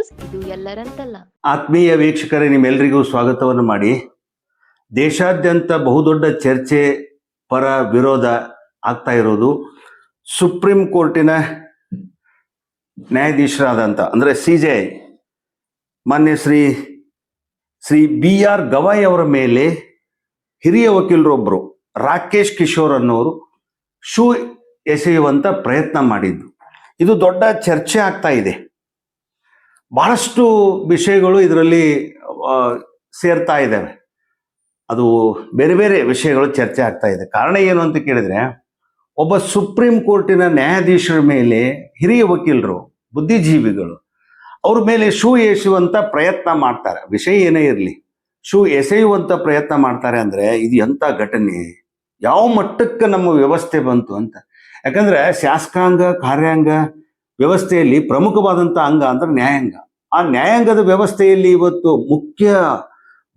News, ಇದು ಎಲ್ಲರಂತಲ್ಲ. ಆತ್ಮೀಯ ವೀಕ್ಷಕರೇ ನಿಮ್ಮೆಲ್ಲರಿಗೂ ಸ್ವಾಗತವನ್ನು ಮಾಡಿ. ದೇಶಾದ್ಯಂತ ಬಹುದೊಡ್ಡ ಚರ್ಚೆ ಪರ ವಿರೋಧ ಆಗ್ತಾ ಇರೋದು ಸುಪ್ರೀಂ ಕೋರ್ಟಿನ ನ್ಯಾಯಾಧೀಶರಾದಂಥ ಅಂದರೆ ಸಿ ಜೆ ಐ, ಮಾನ್ಯ ಶ್ರೀ ಶ್ರೀ ಬಿ ಆರ್ ಗವಾಯ್ ಅವರ ಮೇಲೆ ಹಿರಿಯ ವಕೀಲರೊಬ್ಬರು ರಾಕೇಶ್ ಕಿಶೋರ್ ಅನ್ನೋರು ಶೂ ಎಸೆಯುವಂಥ ಪ್ರಯತ್ನ ಮಾಡಿದ್ದು. ಇದು ದೊಡ್ಡ ಚರ್ಚೆ ಆಗ್ತಾ ಇದೆ. ಬಹಳಷ್ಟು ವಿಷಯಗಳು ಇದರಲ್ಲಿ ಸೇರ್ತಾ ಇದ್ದಾವೆ. ಅದು ಬೇರೆ ಬೇರೆ ವಿಷಯಗಳು ಚರ್ಚೆ ಆಗ್ತಾ ಇದೆ. ಕಾರಣ ಏನು ಅಂತ ಕೇಳಿದ್ರೆ, ಒಬ್ಬ ಸುಪ್ರೀಂ ಕೋರ್ಟಿನ ನ್ಯಾಯಾಧೀಶರ ಮೇಲೆ ಹಿರಿಯ ವಕೀಲರು, ಬುದ್ಧಿಜೀವಿಗಳು, ಅವ್ರ ಮೇಲೆ ಶೂ ಎಸೆಯುವಂಥ ಪ್ರಯತ್ನ ಮಾಡ್ತಾರೆ. ವಿಷಯ ಏನೇ ಇರಲಿ, ಶೂ ಎಸೆಯುವಂಥ ಪ್ರಯತ್ನ ಮಾಡ್ತಾರೆ ಅಂದ್ರೆ ಇದು ಎಂಥ ಘಟನೆ? ಯಾವ ಮಟ್ಟಕ್ಕೆ ನಮ್ಮ ವ್ಯವಸ್ಥೆ ಬಂತು ಅಂತ. ಯಾಕಂದ್ರೆ ಶಾಸಕಾಂಗ, ಕಾರ್ಯಾಂಗ ವ್ಯವಸ್ಥೆಯಲ್ಲಿ ಪ್ರಮುಖವಾದಂಥ ಅಂಗ ಅಂದ್ರೆ ನ್ಯಾಯಾಂಗ. ಆ ನ್ಯಾಯಾಂಗದ ವ್ಯವಸ್ಥೆಯಲ್ಲಿ ಇವತ್ತು ಮುಖ್ಯ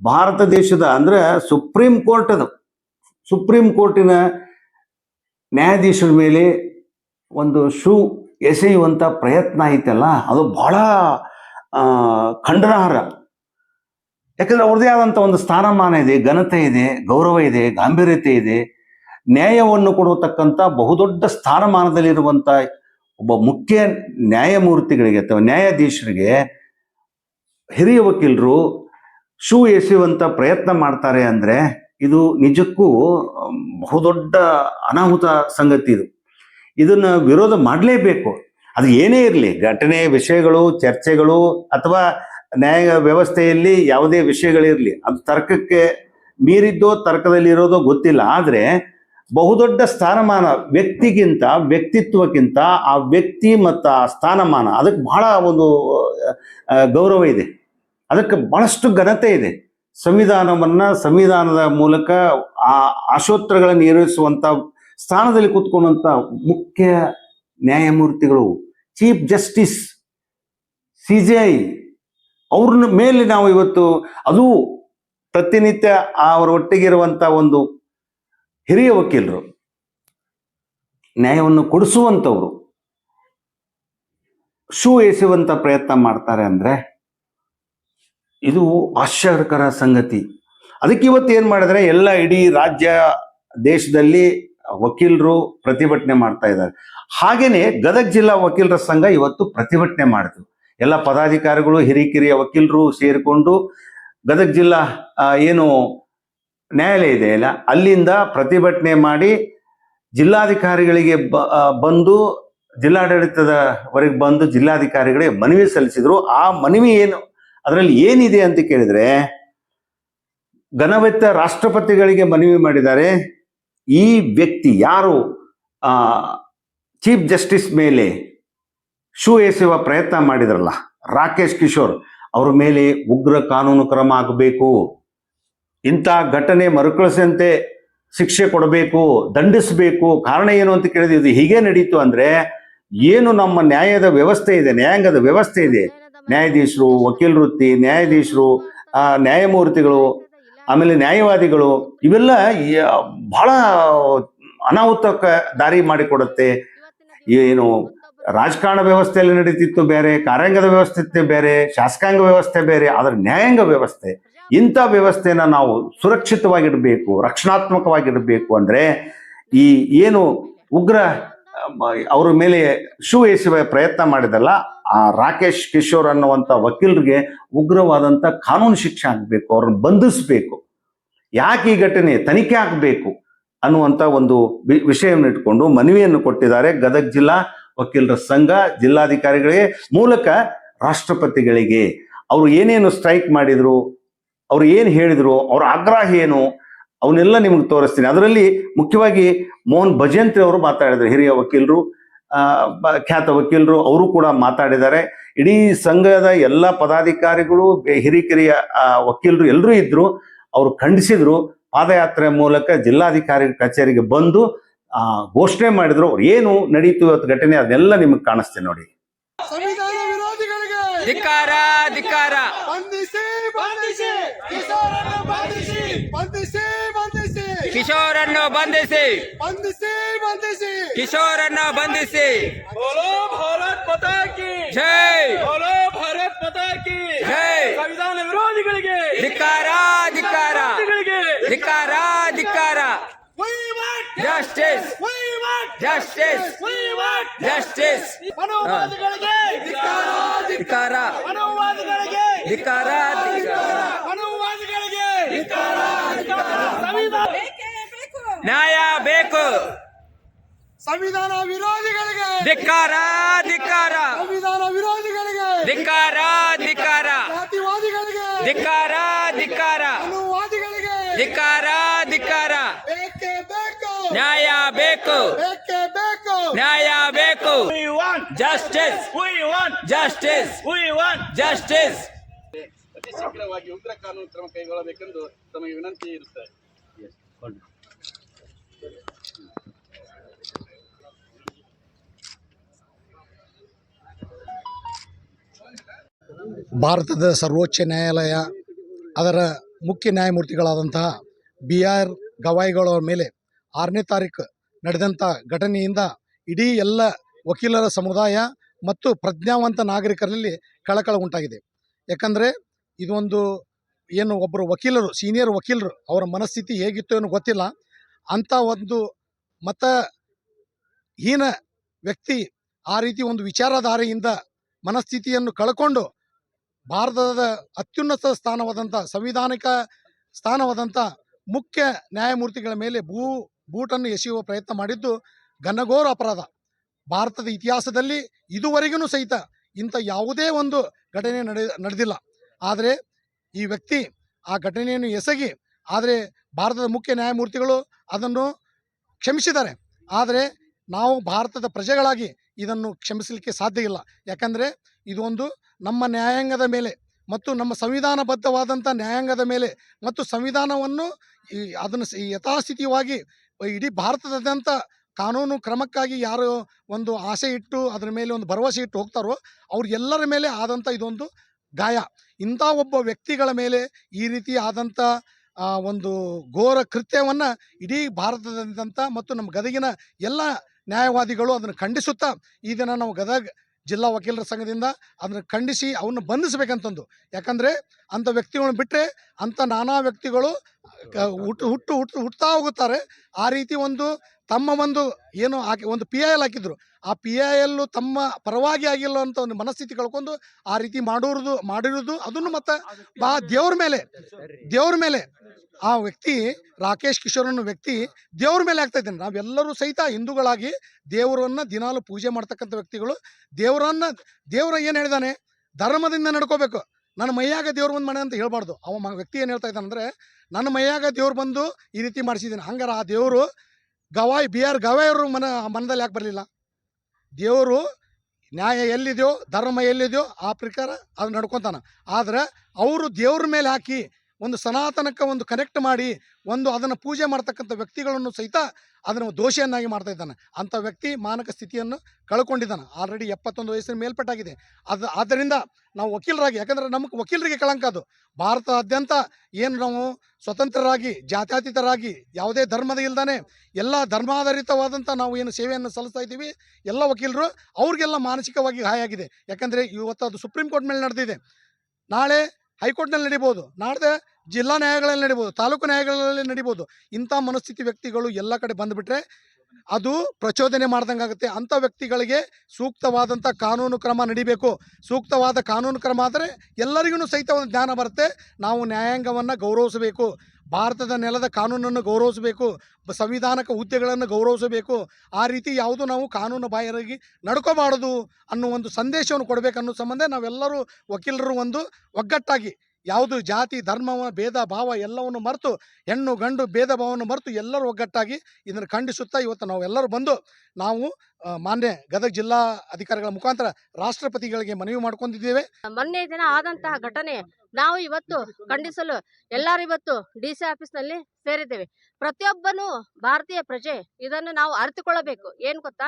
ಭಾರತ ದೇಶದ ಅಂದ್ರೆ ಸುಪ್ರೀಂ ಕೋರ್ಟ್ ಅದು. ಸುಪ್ರೀಂ ಕೋರ್ಟಿನ ನ್ಯಾಯಾಧೀಶರ ಮೇಲೆ ಒಂದು ಶೂ ಎಸೆಯುವಂತ ಪ್ರಯತ್ನ ಐತಲ್ಲ, ಅದು ಬಹಳ ಖಂಡನಾರ್ಹ ಯಾಕಂದ್ರೆ ಅವ್ರದೇ ಆದಂಥ ಒಂದು ಸ್ಥಾನಮಾನ ಇದೆ, ಘನತೆ ಇದೆ, ಗೌರವ ಇದೆ, ಗಾಂಭೀರ್ಯತೆ ಇದೆ. ನ್ಯಾಯವನ್ನು ಕೊಡತಕ್ಕಂಥ ಬಹುದೊಡ್ಡ ಸ್ಥಾನಮಾನದಲ್ಲಿರುವಂಥ ಒಬ್ಬ ಮುಖ್ಯ ನ್ಯಾಯಮೂರ್ತಿಗಳಿಗೆ ಅಥವಾ ನ್ಯಾಯಾಧೀಶರಿಗೆ ಹಿರಿಯ ವಕೀಲರು ಶೂ ಎಸೆಯುವಂತ ಪ್ರಯತ್ನ ಮಾಡ್ತಾರೆ ಅಂದ್ರೆ ಇದು ನಿಜಕ್ಕೂ ಬಹುದೊಡ್ಡ ಅನಾಹುತ ಸಂಗತಿ ಇದು. ಇದನ್ನ ವಿರೋಧ ಮಾಡಲೇಬೇಕು. ಅದು ಏನೇ ಇರಲಿ, ಘಟನೆ ವಿಷಯಗಳು, ಚರ್ಚೆಗಳು, ಅಥವಾ ನ್ಯಾಯ ವ್ಯವಸ್ಥೆಯಲ್ಲಿ ಯಾವುದೇ ವಿಷಯಗಳಿರಲಿ, ಅದು ತರ್ಕಕ್ಕೆ ಮೀರಿದ್ದೋ, ತರ್ಕದಲ್ಲಿರೋದೋ ಗೊತ್ತಿಲ್ಲ. ಆದರೆ ಬಹುದೊಡ್ಡ ಸ್ಥಾನಮಾನ ವ್ಯಕ್ತಿಗಿಂತ, ವ್ಯಕ್ತಿತ್ವಕ್ಕಿಂತ ಆ ವ್ಯಕ್ತಿ ಮತ್ತು ಆ ಸ್ಥಾನಮಾನ, ಅದಕ್ಕೆ ಬಹಳ ಒಂದು ಗೌರವ ಇದೆ. ಅದಕ್ಕೆ ಬಹಳಷ್ಟು ಘನತೆ ಇದೆ. ಸಂವಿಧಾನವನ್ನ ಸಂವಿಧಾನದ ಮೂಲಕ ಆ ಆಶೋತ್ತರಗಳನ್ನು ನಿರ್ವಹಿಸುವಂತ ಸ್ಥಾನದಲ್ಲಿ ಕೂತ್ಕೊಂಡಂತ ಮುಖ್ಯ ನ್ಯಾಯಮೂರ್ತಿಗಳು, chief justice, C J I, ಅವ್ರನ್ನ ಮೇಲೆ ನಾವು ಇವತ್ತು ಅದು ಪ್ರತಿನಿತ್ಯ ಅವರ ಒಟ್ಟಿಗಿರುವಂಥ ಒಂದು ಹಿರಿಯ ವಕೀಲರು, ನ್ಯಾಯವನ್ನು ಕೊಡಿಸುವಂಥವ್ರು ಶೂ ಎಸೆಯುವಂಥ ಪ್ರಯತ್ನ ಮಾಡ್ತಾರೆ ಅಂದ್ರೆ ಇದು ಆಶ್ಚರ್ಯಕರ ಸಂಗತಿ. ಅದಕ್ಕೆ ಇವತ್ತು ಏನು ಮಾಡಿದ್ರೆ ಎಲ್ಲ ಇಡೀ ರಾಜ್ಯ, ದೇಶದಲ್ಲಿ ವಕೀಲರು ಪ್ರತಿಭಟನೆ ಮಾಡ್ತಾ ಇದ್ದಾರೆ. ಹಾಗೇನೆ ಗದಗ ಜಿಲ್ಲಾ ವಕೀಲರ ಸಂಘ ಇವತ್ತು ಪ್ರತಿಭಟನೆ ಮಾಡಿತು. ಎಲ್ಲ ಪದಾಧಿಕಾರಿಗಳು ಹಿರಿಕಿರಿಯ ವಕೀಲರು ಸೇರಿಕೊಂಡು ಗದಗ ಜಿಲ್ಲಾ ಏನು ನ್ಯಾಯಾಲಯ ಇದೆ ಅಲ್ಲ, ಅಲ್ಲಿಂದ ಪ್ರತಿಭಟನೆ ಮಾಡಿ ಜಿಲ್ಲಾಧಿಕಾರಿಗಳಿಗೆ ಬಂದು ಜಿಲ್ಲಾಡಳಿತದವರೆಗೆ ಬಂದು ಜಿಲ್ಲಾಧಿಕಾರಿಗಳಿಗೆ ಮನವಿ ಸಲ್ಲಿಸಿದ್ರು. ಆ ಮನವಿ ಏನು ಅದರಲ್ಲಿ ಏನಿದೆ ಅಂತ ಕೇಳಿದ್ರೆ, ಘನವೆತ್ತ ರಾಷ್ಟ್ರಪತಿಗಳಿಗೆ ಮನವಿ ಮಾಡಿದ್ದಾರೆ. ಈ ವ್ಯಕ್ತಿ ಯಾರು? ಚೀಫ್ ಜಸ್ಟಿಸ್ ಮೇಲೆ ಶೂ ಎಸೆಯುವ ಪ್ರಯತ್ನ ಮಾಡಿದ್ರಲ್ಲ, ರಾಕೇಶ್ ಕಿಶೋರ್, ಅವರ ಮೇಲೆ ಉಗ್ರ ಕಾನೂನು ಕ್ರಮ ಆಗಬೇಕು. ಇಂಥ ಘಟನೆ ಮರುಕಳಿಸಂತೆ ಶಿಕ್ಷೆ ಕೊಡಬೇಕು, ದಂಡಿಸಬೇಕು. ಕಾರಣ ಏನು ಅಂತ ಕೇಳಿದ್ರೆ, ಇದು ಹೀಗೆ ನಡೀತು ಅಂದರೆ, ಏನು ನಮ್ಮ ನ್ಯಾಯದ ವ್ಯವಸ್ಥೆ ಇದೆ, ನ್ಯಾಯಾಂಗದ ವ್ಯವಸ್ಥೆ ಇದೆ. ನ್ಯಾಯಾಧೀಶರು ವಕೀಲ ವೃತ್ತಿ ನ್ಯಾಯಾಧೀಶರು ನ್ಯಾಯಮೂರ್ತಿಗಳು, ಆಮೇಲೆ ನ್ಯಾಯವಾದಿಗಳು, ಇವೆಲ್ಲ ಬಹಳ ಅನಾಹುತಕ್ಕೆ ದಾರಿ ಮಾಡಿಕೊಡುತ್ತೆ. ಏನು ರಾಜಕಾರಣ ವ್ಯವಸ್ಥೆಯಲ್ಲಿ ನಡೀತಿತ್ತು ಬೇರೆ, ಕಾರ್ಯಾಂಗದ ವ್ಯವಸ್ಥೆ ಬೇರೆ, ಶಾಸಕಾಂಗ ವ್ಯವಸ್ಥೆ ಬೇರೆ, ಆದರೆ ನ್ಯಾಯಾಂಗ ವ್ಯವಸ್ಥೆ, ಇಂಥ ವ್ಯವಸ್ಥೆನ ನಾವು ಸುರಕ್ಷಿತವಾಗಿಡಬೇಕು, ರಕ್ಷಣಾತ್ಮಕವಾಗಿಡಬೇಕು ಅಂದರೆ ಈ ಏನು ಉಗ್ರ ಅವರ ಮೇಲೆ ಶೂ ಎಸೆಯುವ ಪ್ರಯತ್ನ ಮಾಡಿದಲ್ಲ ಆ ರಾಕೇಶ್ ಕಿಶೋರ್ ಅನ್ನುವಂಥ ವಕೀಲರಿಗೆ ಉಗ್ರವಾದಂಥ ಕಾನೂನು ಶಿಕ್ಷೆ ಆಗಬೇಕು, ಅವ್ರನ್ನ ಬಂಧಿಸಬೇಕು. ಯಾಕೆ ಈ ಘಟನೆ ತನಿಖೆ ಆಗಬೇಕು ಅನ್ನುವಂಥ ಒಂದು ವಿಷಯವನ್ನು ಇಟ್ಕೊಂಡು ಮನವಿಯನ್ನು ಕೊಟ್ಟಿದ್ದಾರೆ ಗದಗ ಜಿಲ್ಲಾ ವಕೀಲರ ಸಂಘ, ಜಿಲ್ಲಾಧಿಕಾರಿಗಳಿಗೆ, ಮೂಲಕ ರಾಷ್ಟ್ರಪತಿಗಳಿಗೆ. ಅವರು ಏನೇನು ಸ್ಟ್ರೈಕ್ ಮಾಡಿದ್ರು, ಅವರು ಏನು ಹೇಳಿದರು, ಅವರ ಆಗ್ರಹ ಏನು, ಅವನ್ನೆಲ್ಲ ನಿಮ್ಗೆ ತೋರಿಸ್ತೀನಿ. ಅದರಲ್ಲಿ ಮುಖ್ಯವಾಗಿ ಮೋಹನ್ ಭಜಂತ್ರಿ ಅವರು ಮಾತಾಡಿದರು ಹಿರಿಯ ವಕೀಲರು. ಖ್ಯಾತ ವಕೀಲರು ಅವರು ಕೂಡ ಮಾತಾಡಿದ್ದಾರೆ. ಇಡೀ ಸಂಘದ ಎಲ್ಲ ಪದಾಧಿಕಾರಿಗಳು ಹಿರಿಕಿರಿಯ ವಕೀಲರು ಎಲ್ಲರೂ ಇದ್ರು. ಅವರು ಖಂಡಿಸಿದ್ರು. ಪಾದಯಾತ್ರೆ ಮೂಲಕ ಜಿಲ್ಲಾಧಿಕಾರಿ ಕಚೇರಿಗೆ ಬಂದು ಆ, ಘೋಷಣೆ ಮಾಡಿದ್ರು. ಅವ್ರು ಏನು ನಡೀತು ಇವತ್ತು ಘಟನೆ ಅದೆಲ್ಲ ನಿಮಗೆ ಕಾಣಿಸ್ತೇನೆ ನೋಡಿ. ಸಂವಿಧಾನ ವಿರೋಧಿಗಳಿಗೆ ಧಿಕ್ಕಾರ ಧಿಕ್ಕಾರ किशोर अन्न बंधी किशोर अन्न बंधी बोलो भारत पता की। जय। बोलो भारत पता की। जय। संविधान विरोध के धिकारा धिकारा धिकारा धिकारा जस्टिस। जस्टिस। जस्टिस। धिकारा धिकारा धिकारा ನ್ಯಾಯ ಬೇಕು. ಸಂವಿಧಾನ ವಿರೋಧಿಗಳಿಗೆ. ಧಿಕ್ಕಾರ ಧಿಕ್ಕಾರ. ಸಂವಿಧಾನ ವಿರೋಧಿಗಳಿಗೆ. ಧಿಕ್ಕಾರ ಧಿಕ್ಕಾರ. ಜಾತಿವಾದಿಗಳಿಗೆ. ಧಿಕ್ಕಾರ ಧಿಕ್ಕಾರ. ಅನುವಾದಿಗಳಿಗೆ. ಧಿಕ್ಕಾರ ಧಿಕ್ಕಾರ. ಬೇಕೇ ಬೇಕು? ನ್ಯಾಯ ಬೇಕು. ಬೇಕೇ ಬೇಕು? ನ್ಯಾಯ ಬೇಕು. We want, justice we want, justice we want. Justice ಅತಿ ಶೀಘ್ರವಾಗಿ ಉಗ್ರ ಕಾನೂನು ಕ್ರಮ ಕೈಗೊಳ್ಳಬೇಕೆಂದು ತಮಗೆ ವಿನಂತಿ ಇರುತ್ತದೆ. ಭಾರತದ ಸರ್ವೋಚ್ಚ ನ್ಯಾಯಾಲಯ, ಅದರ ಮುಖ್ಯ ನ್ಯಾಯಮೂರ್ತಿಗಳಾದಂತಹ ಬಿ ಆರ್ ಗವಾಯಿಗಳ ಮೇಲೆ ಆರನೇ ತಾರೀಕು ನಡೆದಂಥ ಘಟನೆಯಿಂದ ಇಡೀ ಎಲ್ಲ ವಕೀಲರ ಸಮುದಾಯ ಮತ್ತು ಪ್ರಜ್ಞಾವಂತ ನಾಗರಿಕರಲ್ಲಿ ಕಳಕಳ ಉಂಟಾಗಿದೆ. ಯಾಕಂದರೆ ಇದೊಂದು ಏನು ಒಬ್ಬರು ವಕೀಲರು, ಸೀನಿಯರ್ ವಕೀಲರು ಅವರ ಮನಸ್ಥಿತಿ ಹೇಗಿತ್ತು ಏನೋ ಗೊತ್ತಿಲ್ಲ. ಅಂಥ ಒಂದು ಮತ ಹೀನ ವ್ಯಕ್ತಿ ಆ ರೀತಿ ಒಂದು ವಿಚಾರಧಾರೆಯಿಂದ ಮನಸ್ಥಿತಿಯನ್ನು ಕಳ್ಕೊಂಡು ಭಾರತದ ಅತ್ಯುನ್ನತ ಸ್ಥಾನವಾದಂಥ ಸಂವಿಧಾನಿಕ ಸ್ಥಾನವಾದಂಥ ಮುಖ್ಯ ನ್ಯಾಯಮೂರ್ತಿಗಳ ಮೇಲೆ ಭೂ, ಬೂಟನ್ನು ಎಸೆಯುವ ಪ್ರಯತ್ನ ಮಾಡಿದ್ದು ಘನಘೋರ ಅಪರಾಧ. ಭಾರತದ ಇತಿಹಾಸದಲ್ಲಿ ಇದುವರೆಗೂ ಸಹಿತ ಇಂಥ ಯಾವುದೇ ಒಂದು ಘಟನೆ ನಡೆ ನಡೆದಿಲ್ಲ. ಆದರೆ ಈ ವ್ಯಕ್ತಿ ಆ ಘಟನೆಯನ್ನು ಎಸಗಿ, ಆದರೆ ಭಾರತದ ಮುಖ್ಯ ನ್ಯಾಯಮೂರ್ತಿಗಳು ಅದನ್ನು ಕ್ಷಮಿಸಿದ್ದಾರೆ. ಆದರೆ ನಾವು ಭಾರತದ ಪ್ರಜೆಗಳಾಗಿ ಇದನ್ನು ಕ್ಷಮಿಸಲಿಕ್ಕೆ ಸಾಧ್ಯ ಇಲ್ಲ. ಯಾಕಂದರೆ ಇದೊಂದು ನಮ್ಮ ನ್ಯಾಯಾಂಗದ ಮೇಲೆ ಮತ್ತು ನಮ್ಮ ಸಂವಿಧಾನಬದ್ಧವಾದಂಥ ನ್ಯಾಯಾಂಗದ ಮೇಲೆ ಮತ್ತು ಸಂವಿಧಾನವನ್ನು ಈ ಅದನ್ನು ಯಥಾಸ್ಥಿತಿಯವಾಗಿ ಇಡೀ ಭಾರತದಾದ್ಯಂತ ಕಾನೂನು ಕ್ರಮಕ್ಕಾಗಿ ಯಾರು ಒಂದು ಆಸೆ ಇಟ್ಟು ಅದರ ಮೇಲೆ ಒಂದು ಭರವಸೆ ಇಟ್ಟು ಹೋಗ್ತಾರೋ ಎಲ್ಲರ ಮೇಲೆ ಆದಂಥ ಇದೊಂದು ಗಾಯ. ಇಂಥ ಒಬ್ಬ ವ್ಯಕ್ತಿಗಳ ಮೇಲೆ ಈ ರೀತಿ ಆದಂಥ ಒಂದು ಘೋರ ಕೃತ್ಯವನ್ನು ಇಡೀ ಭಾರತದಾದ್ಯಂತ ಮತ್ತು ನಮ್ಮ ಗದಗಿನ ಎಲ್ಲ ನ್ಯಾಯವಾದಿಗಳು ಅದನ್ನು ಖಂಡಿಸುತ್ತಾ ಈ ದಿನ ನಾವು ಗದಗ ಜಿಲ್ಲಾ ವಕೀಲರ ಸಂಘದಿಂದ ಅದನ್ನು ಖಂಡಿಸಿ ಅವನ್ನ ಬಂಧಿಸಬೇಕಂತಂದು. ಯಾಕಂದರೆ ಅಂಥ ವ್ಯಕ್ತಿಗಳನ್ನ ಬಿಟ್ಟರೆ ಅಂಥ ನಾನಾ ವ್ಯಕ್ತಿಗಳು ಹುಟ್ಟು ಹುಟ್ಟು ಹುಟ್ಟು ಹುಟ್ತಾ ಹೋಗುತ್ತಾರೆ. ಆ ರೀತಿ ಒಂದು ತಮ್ಮ ಒಂದು ಏನು ಹಾಕಿ ಒಂದು ಪಿ ಐ ಎಲ್ ಹಾಕಿದ್ರು. ಆ ಪಿ ಐ ಎಲ್ಲು ತಮ್ಮ ಪರವಾಗಿ ಆಗಿಲ್ಲ ಅಂತ ಒಂದು ಮನಸ್ಥಿತಿ ಕಳ್ಕೊಂಡು ಆ ರೀತಿ ಮಾಡೋರ್ದು ಮಾಡಿರೋದು ಅದನ್ನು ಮತ್ತೆ ಬಾ ದೇವ್ರ ಮೇಲೆ ದೇವ್ರ ಮೇಲೆ. ಆ ವ್ಯಕ್ತಿ ರಾಕೇಶ್ ಕಿಶೋರ್ ಅನ್ನೋ ವ್ಯಕ್ತಿ ದೇವ್ರ ಮೇಲೆ ಆಗ್ತಾ ಇದ್ದೇನೆ. ನಾವೆಲ್ಲರೂ ಸಹಿತ ಹಿಂದೂಗಳಾಗಿ ದೇವರನ್ನ ದಿನಾಲು ಪೂಜೆ ಮಾಡ್ತಕ್ಕಂಥ ವ್ಯಕ್ತಿಗಳು. ದೇವರನ್ನ ದೇವರ ಏನು ಹೇಳಿದಾನೆ? ಧರ್ಮದಿಂದ ನಡ್ಕೋಬೇಕು. ನನ್ನ ಮೈಯಾಗ ದೇವ್ರು ಬಂದು ಮನೆ ಅಂತ ಹೇಳ್ಬಾರ್ದು. ಅವ ವ್ಯಕ್ತಿ ಏನು ಹೇಳ್ತಾ ಇದ್ದಾನೆ ಅಂದರೆ ನನ್ನ ಮೈಯಾಗ ದೇವ್ರು ಬಂದು ಈ ರೀತಿ ಮಾಡಿಸಿದ್ದೀನಿ ಹಂಗಾರೆ ಆ ದೇವರು ಗವಾಯ್ ಬಿ ಆರ್ ಗವಾಯ್ ಅವರು ಮನ ಮನದಲ್ಲಿ ಯಾಕೆ ಬರಲಿಲ್ಲ? ದೇವರು ನ್ಯಾಯ ಎಲ್ಲಿದೆಯೋ ಧರ್ಮ ಎಲ್ಲಿದೆಯೋ ಆ ಪ್ರಕಾರ ಅದು ನಡ್ಕೊತಾನೆ. ಆದ್ರೆ ಅವರು ದೇವ್ರ ಮೇಲೆ ಹಾಕಿ ಒಂದು ಸನಾತನಕ್ಕೆ ಒಂದು ಕನೆಕ್ಟ್ ಮಾಡಿ, ಒಂದು ಅದನ್ನು ಪೂಜೆ ಮಾಡ್ತಕ್ಕಂಥ ವ್ಯಕ್ತಿಗಳನ್ನು ಸಹಿತ ಅದನ್ನು ದೋಷಿಯನ್ನಾಗಿ ಮಾಡ್ತಾ ಇದ್ದಾನೆ. ಅಂಥ ವ್ಯಕ್ತಿ ಮಾನಕ ಸ್ಥಿತಿಯನ್ನು ಕಳ್ಕೊಂಡಿದ್ದಾನೆ. ಆಲ್ರೆಡಿ ಎಪ್ಪತ್ತೊಂದು ವಯಸ್ಸಿನ ಮೇಲ್ಪಟ್ಟಾಗಿದೆ. ಅದು, ಆದ್ದರಿಂದ ನಾವು ವಕೀಲರಾಗಿ, ಯಾಕಂದರೆ ನಮಗೆ ವಕೀಲರಿಗೆ ಕಳಂಕ ಅದು. ಭಾರತದಾದ್ಯಂತ ಏನು ನಾವು ಸ್ವತಂತ್ರರಾಗಿ, ಜಾತ್ಯಾತೀತರಾಗಿ, ಯಾವುದೇ ಧರ್ಮದ ಇಲ್ದಾನೆ, ಎಲ್ಲ ಧರ್ಮಾಧಾರಿತವಾದಂಥ ನಾವು ಏನು ಸೇವೆಯನ್ನು ಸಲ್ಲಿಸ್ತಾ ಇದ್ದೀವಿ, ಎಲ್ಲ ವಕೀಲರು ಅವ್ರಿಗೆಲ್ಲ ಮಾನಸಿಕವಾಗಿ ಗಾಯ ಆಗಿದೆ. ಯಾಕಂದರೆ ಇವತ್ತು ಅದು ಸುಪ್ರೀಂ ಕೋರ್ಟ್ ಮೇಲೆ ನಡೆದಿದೆ. ನಾಳೆ ಹೈಕೋರ್ಟ್ನಲ್ಲಿ ನಡಿಬೋದು. ನಾಡ್ದೆ ಜಿಲ್ಲಾ ನ್ಯಾಯಾಲಯಗಳಲ್ಲಿ ನಡಿಬೋದು, ತಾಲೂಕು ನ್ಯಾಯಾಲಯಗಳಲ್ಲಿ ನಡಿಬೋದು. ಇಂಥ ಮನಸ್ಥಿತಿ ವ್ಯಕ್ತಿಗಳು ಎಲ್ಲ ಕಡೆ ಬಂದುಬಿಟ್ರೆ ಅದು ಪ್ರಚೋದನೆ ಮಾಡ್ದಂಗಾಗುತ್ತೆ. ಅಂಥ ವ್ಯಕ್ತಿಗಳಿಗೆ ಸೂಕ್ತವಾದಂಥ ಕಾನೂನು ಕ್ರಮ ನಡಿಬೇಕು. ಸೂಕ್ತವಾದ ಕಾನೂನು ಕ್ರಮ ಆದರೆ ಎಲ್ಲರಿಗೂ ಸಹಿತ ಒಂದು ಜ್ಞಾನ ಬರುತ್ತೆ. ನಾವು ನ್ಯಾಯಾಂಗವನ್ನು ಗೌರವಿಸಬೇಕು. ಭಾರತದ ನೆಲದ ಕಾನೂನನ್ನು ಗೌರವಿಸಬೇಕು. ಸಂವಿಧಾನಕ ಹುದ್ದೆಗಳನ್ನು ಗೌರವಿಸಬೇಕು. ಆ ರೀತಿ ಯಾವುದು ನಾವು ಕಾನೂನು ಬಾಹಿರಾಗಿ ನಡ್ಕೋಬಾರದು ಅನ್ನೋ ಒಂದು ಸಂದೇಶವನ್ನು ಕೊಡಬೇಕನ್ನೋ ಸಂಬಂಧ ನಾವೆಲ್ಲರೂ ವಕೀಲರು ಒಂದು ಒಗ್ಗಟ್ಟಾಗಿ ಯಾವುದು ಜಾತಿ ಧರ್ಮ ಭೇದ, ಭಾವ ಎಲ್ಲವನ್ನು ಮರೆತು, ಹೆಣ್ಣು, ಗಂಡು ಭೇದ ಭಾವವನ್ನು ಮರೆತು ಎಲ್ಲರೂ ಒಗ್ಗಟ್ಟಾಗಿ ಇದನ್ನು ಖಂಡಿಸುತ್ತಾ ಇವತ್ತು ನಾವೆಲ್ಲರೂ ಬಂದು ನಾವು ಮಾನ್ಯ ಗದಗ ಜಿಲ್ಲಾ ಅಧಿಕಾರಿಗಳ ಮುಖಾಂತರ ರಾಷ್ಟ್ರಪತಿಗಳಿಗೆ ಮನವಿ ಮಾಡ್ಕೊಂಡಿದ್ದೇವೆ. ಮೊನ್ನೆ ದಿನ ಆದಂತಹ ಘಟನೆ ನಾವು ಇವತ್ತು ಖಂಡಿಸಲು ಎಲ್ಲರೂ ಇವತ್ತು ಡಿ ಸಿ ಆಫೀಸ್ನಲ್ಲಿ ಸೇರಿದ್ದೇವೆ. ಪ್ರತಿಯೊಬ್ಬನು ಭಾರತೀಯ ಪ್ರಜೆ. ಇದನ್ನು ನಾವು ಅರಿತುಕೊಳ್ಳಬೇಕು. ಏನು ಗೊತ್ತಾ?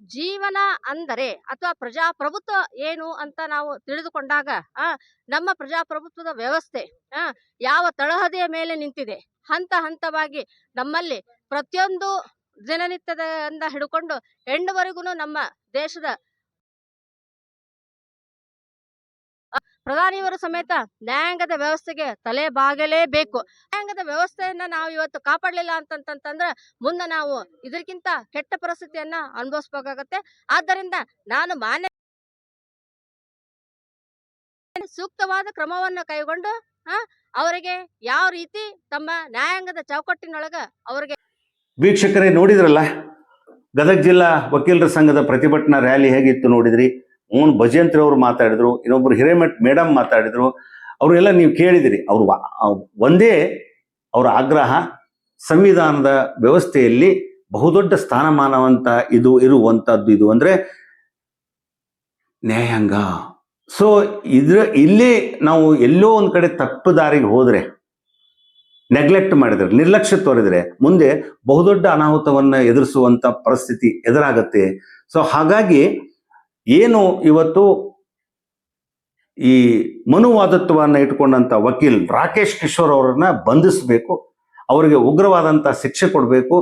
ಜೀವನ ಅಂದರೆ ಅಥವಾ ಪ್ರಜಾಪ್ರಭುತ್ವ ಏನು ಅಂತ ನಾವು ತಿಳಿದುಕೊಂಡಾಗ, ಆ, ನಮ್ಮ ಪ್ರಜಾಪ್ರಭುತ್ವದ ವ್ಯವಸ್ಥೆ ಯಾವ ತಳಹದಿಯ ಮೇಲೆ ನಿಂತಿದೆ, ಹಂತ ಹಂತವಾಗಿ ನಮ್ಮಲ್ಲಿ ಪ್ರತಿಯೊಂದು ದಿನನಿತ್ಯದಿಂದ ಹಿಡ್ಕೊಂಡು ಹೆಣ್ಣುವರೆಗೂ ನಮ್ಮ ದೇಶದ ಪ್ರಧಾನಿಯವರು ಸಮೇತ ನ್ಯಾಯಾಂಗದ ವ್ಯವಸ್ಥೆಗೆ ತಲೆ ಬಾಗಲೇಬೇಕು. ನ್ಯಾಯಾಂಗದ ವ್ಯವಸ್ಥೆಯನ್ನ ನಾವು ಇವತ್ತು ಕಾಪಾಡಲಿಲ್ಲ ಅಂತಂತಂದ್ರೆ ಮುಂದೆ ನಾವು ಇದಕ್ಕಿಂತ ಕೆಟ್ಟ ಪರಿಸ್ಥಿತಿಯನ್ನ ಅನುಭವಿಸ್ಬೇಕಾಗತ್ತೆ. ಆದ್ದರಿಂದ ನಾನು ಮಾನ್ಯ ಸೂಕ್ತವಾದ ಕ್ರಮವನ್ನು ಕೈಗೊಂಡು ಅವರಿಗೆ ಯಾವ ರೀತಿ ತಮ್ಮ ನ್ಯಾಯಾಂಗದ ಚೌಕಟ್ಟಿನೊಳಗ ಅವರಿಗೆ ವೀಕ್ಷಕರೇ ನೋಡಿದ್ರಲ್ಲ, ಗದಗ ಜಿಲ್ಲಾ ವಕೀಲರ ಸಂಘದ ಪ್ರತಿಭಟನಾ ರ್ಯಾಲಿ ಹೇಗಿತ್ತು ನೋಡಿದ್ರಿ? ಮೋಹನ್ ಭಜಂತ್ರಿ ಅವರು ಮಾತಾಡಿದ್ರು, ಇನ್ನೊಬ್ರು ಹಿರೇಮಠ್ ಮೇಡಮ್ ಮಾತಾಡಿದ್ರು, ಅವರೆಲ್ಲ ನೀವು ಕೇಳಿದಿರಿ, ಅವರು ಒಂದೇ ಅವರ ಆಗ್ರಹ, ಸಂವಿಧಾನದ ವ್ಯವಸ್ಥೆಯಲ್ಲಿ ಬಹುದೊಡ್ಡ ಸ್ಥಾನಮಾನವಂತ ಇದು ಇರುವಂತದ್ದು ಇದು ಅಂದ್ರೆ ನ್ಯಾಯಾಂಗ. ಸೊ ಇದ್ರ, ಇಲ್ಲಿ ನಾವು ಎಲ್ಲೋ ಒಂದು ಕಡೆ ತಪ್ಪು ದಾರಿಗೆ ಹೋದ್ರೆ ನೆಗ್ಲೆಕ್ಟ್ ಮಾಡಿದ್ರೆ, ನಿರ್ಲಕ್ಷ್ಯ ತೋರಿದ್ರೆ, ಮುಂದೆ ಬಹುದೊಡ್ಡ ಅನಾಹುತವನ್ನ ಎದುರಿಸುವಂತ ಪರಿಸ್ಥಿತಿ ಎದುರಾಗತ್ತೆ. ಸೊ ಹಾಗಾಗಿ ಏನು ಇವತ್ತು ಈ ಮನುವಾದತ್ವವನ್ನು ಇಟ್ಕೊಂಡಂತ ವಕೀಲ್ ರಾಕೇಶ್ ಕಿಶೋರ್ ಅವರನ್ನ ಬಂಧಿಸಬೇಕು, ಅವರಿಗೆ ಉಗ್ರವಾದಂಥ ಶಿಕ್ಷೆ ಕೊಡಬೇಕು,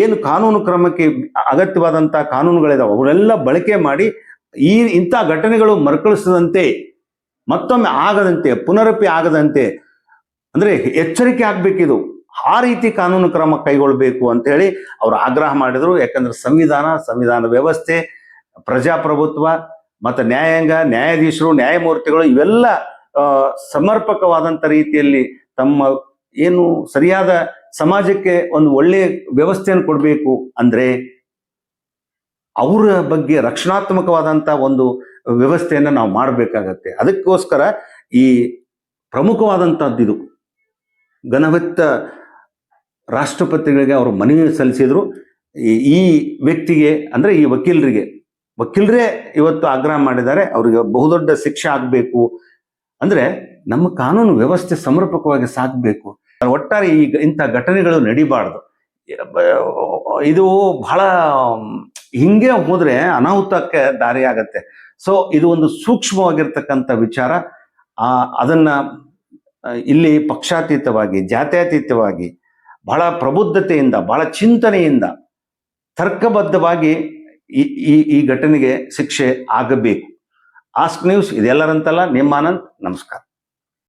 ಏನು ಕಾನೂನು ಕ್ರಮಕ್ಕೆ ಅಗತ್ಯವಾದಂಥ ಕಾನೂನುಗಳಿದಾವೆ, ಅವರೆಲ್ಲ ಬಳಕೆ ಮಾಡಿ ಈ ಇಂಥ ಘಟನೆಗಳು ಮರುಕಳಿಸದಂತೆ, ಮತ್ತೊಮ್ಮೆ ಆಗದಂತೆ, ಪುನರಪಿ ಆಗದಂತೆ, ಅಂದ್ರೆ ಎಚ್ಚರಿಕೆ ಆಗ್ಬೇಕಿದು, ಆ ರೀತಿ ಕಾನೂನು ಕ್ರಮ ಕೈಗೊಳ್ಳಬೇಕು ಅಂತ ಹೇಳಿ ಅವರು ಆಗ್ರಹ ಮಾಡಿದ್ರು. ಯಾಕಂದ್ರೆ ಸಂವಿಧಾನ ಸಂವಿಧಾನ ವ್ಯವಸ್ಥೆ ಪ್ರಜಾಪ್ರಭುತ್ವ ಮತ್ತು ನ್ಯಾಯಾಂಗ, ನ್ಯಾಯಾಧೀಶರು, ನ್ಯಾಯಮೂರ್ತಿಗಳು ಇವೆಲ್ಲ ಸಮರ್ಪಕವಾದಂಥ ರೀತಿಯಲ್ಲಿ ತಮ್ಮ ಏನು ಸರಿಯಾದ ಸಮಾಜಕ್ಕೆ ಒಂದು ಒಳ್ಳೆಯ ವ್ಯವಸ್ಥೆಯನ್ನು ಕೊಡಬೇಕು ಅಂದರೆ ಅವರ ಬಗ್ಗೆ ರಕ್ಷಣಾತ್ಮಕವಾದಂಥ ಒಂದು ವ್ಯವಸ್ಥೆಯನ್ನು ನಾವು ಮಾಡಬೇಕಾಗತ್ತೆ. ಅದಕ್ಕೋಸ್ಕರ ಈ ಪ್ರಮುಖವಾದಂಥದ್ದು ಇದು. ಘನವತ್ತ ರಾಷ್ಟ್ರಪತಿಗಳಿಗೆ ಅವರು ಮನವಿ ಸಲ್ಲಿಸಿದ್ರು. ಈ ವ್ಯಕ್ತಿಗೆ ಅಂದರೆ ಈ ವಕೀಲರಿಗೆ ವಕೀಲರೇ ಇವತ್ತು ಆಗ್ರಹ ಮಾಡಿದ್ದಾರೆ, ಅವರಿಗೆ ಬಹುದೊಡ್ಡ ಶಿಕ್ಷೆ ಆಗಬೇಕು. ಅಂದ್ರೆ ನಮ್ಮ ಕಾನೂನು ವ್ಯವಸ್ಥೆ ಸಮರ್ಪಕವಾಗಿ ಸಾಗಬೇಕು ಒಟ್ಟಾರೆ ಈ ಇಂಥ ಘಟನೆಗಳು ನಡಿಬಾರ್ದು. ಇದು ಬಹಳ, ಹಿಂಗೆ ಹೋದ್ರೆ ಅನಾಹುತಕ್ಕೆ ದಾರಿ ಆಗತ್ತೆ ಸೊ ಇದು ಒಂದು ಸೂಕ್ಷ್ಮವಾಗಿರ್ತಕ್ಕಂಥ ವಿಚಾರ. ಆ, ಅದನ್ನ ಇಲ್ಲಿ ಪಕ್ಷಾತೀತವಾಗಿ, ಜಾತ್ಯತೀತವಾಗಿ ಬಹಳ ಪ್ರಬುದ್ಧತೆಯಿಂದ, ಬಹಳ ಚಿಂತನೆಯಿಂದ, ತರ್ಕಬದ್ಧವಾಗಿ ಈ ಈ ಈ ಘಟನೆಗೆ ಶಿಕ್ಷೆ ಆಗಬೇಕು. ಆಸ್ಕ್ ನ್ಯೂಸ್ ಇದೆಲ್ಲರಂತಲ್ಲ. ನಿಮ್ಮ ಆನಂದ್ ನಮಸ್ಕಾರ.